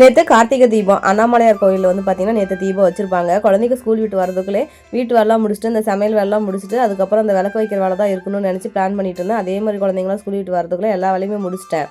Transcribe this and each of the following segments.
நேற்று கார்த்திகை தீபம் அண்ணாமலையார் கோயிலில் வந்து பார்த்தீங்கன்னா நேற்று தீபம் வச்சுருப்பாங்க. குழந்தைங்க ஸ்கூல் விட்டு வரதுக்குள்ளே வீட்டு வேலைலாம் முடிச்சுட்டு இந்த சமையல் வேலைலாம் முடிச்சுட்டு அதுக்கப்புறம் அந்த விளக்கு வைக்கிற வேலை தான் இருக்கணும்னு நினச்சி பிளான் பண்ணிட்டு இருந்தேன். அதே மாதிரி குழந்தைங்களாம் ஸ்கூல் விட்டு வரதுக்குள்ளே எல்லா வேலையுமே முடிச்சிட்டேன்.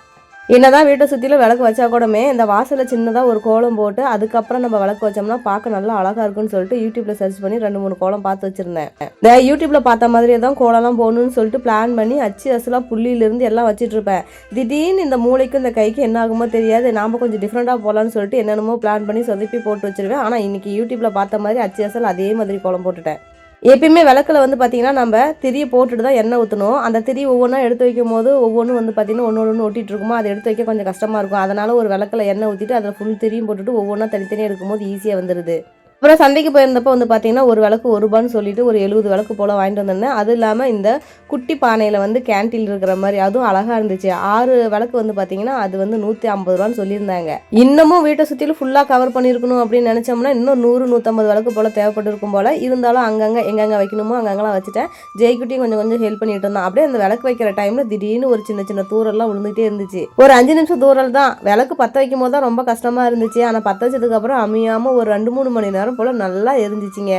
என்னதான் வீட்டை சுற்றிலும் விளக்கு வச்சா கூடமே இந்த வாசலில் சின்னதாக ஒரு கோலம் போட்டு அதுக்கப்புறம் நம்ம விளக்கு வச்சோம்னா பார்க்க நல்லா அழகாக இருக்கும்னு சொல்லிட்டு யூடியூப்பில் சர்ச் பண்ணி ரெண்டு மூணு கோலம் பார்த்து வச்சுருந்தேன். இந்த யூடியூப்பில் பார்த்த மாதிரியே தான் கோலம்லாம் போகணும்னு சொல்லிட்டு பிளான் பண்ணி அச்சு அசலாக புள்ளியிலேருந்து எல்லாம் வச்சுட்ருப்பேன் இருப்பேன். திடீர்னு இந்த மூளைக்கும் இந்த கைக்கு என்ன ஆகுமோ தெரியாது. நாம் கொஞ்சம் டிஃப்ரெண்ட்டாக போகலான்னு சொல்லிட்டு என்னென்னமோ பிளான் பண்ணி சொதப்பி போட்டு வச்சிருவேன். ஆனால் இன்றைக்கி யூடியூப்பில் பார்த்த மாதிரி அச்சு அசல் அதே மாதிரி கோலம் போட்டுட்டேன். எப்பயுமே விளக்கில் வந்து பார்த்தீங்கன்னா நம்ம திரியை போட்டுட்டு தான் எண்ணெய் ஊற்றணும் அந்த திரி ஒவ்வொன்றா எடுத்து வைக்கும் போது ஒவ்வொன்றும் வந்து பார்த்தீங்கன்னா ஒன்று ஒன்று ஒட்டிகிட்டு இருக்குமோ அதை எடுத்து வைக்க கொஞ்சம் கஷ்டமாக இருக்கும். அதனால் ஒரு விளக்கில் எண்ணெய் ஊற்றிட்டு அதில் ஃபுல் திரியும் போட்டுட்டு ஒவ்வொன்றா தனித்தனியாக எடுக்கும்போது ஈஸியாக வந்துடுது அப்புறம் சந்தைக்கு போயிருந்தப்போ வந்து பார்த்தீங்கன்னா ஒரு விளக்கு ஒரு ரூபான்னு சொல்லிட்டு ஒரு எழுபது விளக்கு போல் வாங்கிட்டு வந்திருந்தேன். அது இல்லாமல் இந்த குட்டி பானையில் வந்து கேன்டீன் இருக்கிற மாதிரி அதுவும் அழகாக இருந்துச்சு. ஆறு விளக்கு வந்து பார்த்தீங்கன்னா அது வந்து நூற்றி ஐம்பது ரூபான்னு சொல்லியிருந்தாங்க. இன்னமும் வீட்டை சுற்றிலும் ஃபுல்லாக கவர் பண்ணியிருக்கணும் அப்படின்னு நினச்சோம்னா இன்னும் நூறு நூற்றம்பது விளக்கு போல் தேவைப்பட்டிருக்கும் போல். இருந்தாலும் அங்கங்கே எங்கெங்கே வைக்கணுமோ அங்கங்கெல்லாம் வச்சுட்டேன். ஜெய்குட்டியும் கொஞ்சம் கொஞ்சம் ஹெல்ப் பண்ணிட்டு இருந்தோம் அப்படியே அந்த விளக்கு வைக்கிற டைமில் திடீர்னு ஒரு சின்ன சின்ன தூரெல்லாம் விழுந்துகிட்டே இருந்துச்சு. ஒரு அஞ்சு நிமிஷம் தூரல் தான் விளக்கு பற்ற வைக்கும் போது தான் ரொம்ப கஷ்டமாக இருந்துச்சு. ஆனால் பற்ற வச்சதுக்கப்புறம் அமையாமல் ஒரு ரெண்டு மூணு மணி நேரம் போல் நல்லா எரிஞ்சிச்சிங்க.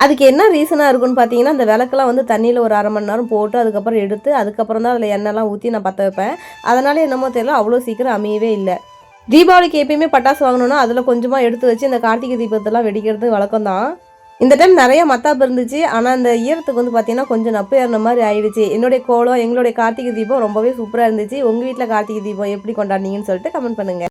அதுக்கு என்ன ரீசனாக இருக்குன்னு பார்த்தீங்கன்னா அந்த விளக்கெல்லாம் வந்து தண்ணியில் ஒரு அரை மணி நேரம் போட்டு அதுக்கப்புறம் எடுத்து அதுக்கப்புறம் தான் அதில் எண்ணெய்லாம் ஊற்றி நான் பற்ற வைப்பேன். அதனால என்னமோ தெரியல அவ்வளோ சீக்கிரம் அமையவே இல்லை. தீபாவளிக்கு எப்பயுமே பட்டாசு வாங்கணும்னா அதில் கொஞ்சமாக எடுத்து வச்சு இந்த கார்த்திகை தீபத்தெல்லாம் வெடிக்கிறது வழக்கம் தான். இந்த டைம் நிறைய மத்தாப்பு இருந்துச்சு. ஆனால் அந்த ஈரத்துக்கு வந்து பார்த்தீங்கன்னா கொஞ்சம் நப்பு ஏறின மாதிரி ஆயிடுச்சு. என்னுடைய கோலம் எங்களுடைய கார்த்திகை தீபம் ரொம்பவே சூப்பராக இருந்துச்சு. உங்கள் வீட்டில் கார்த்திகை தீபம் எப்படி கொண்டாடினீங்கன்னு சொல்லிட்டு கமெண்ட் பண்ணுங்கள்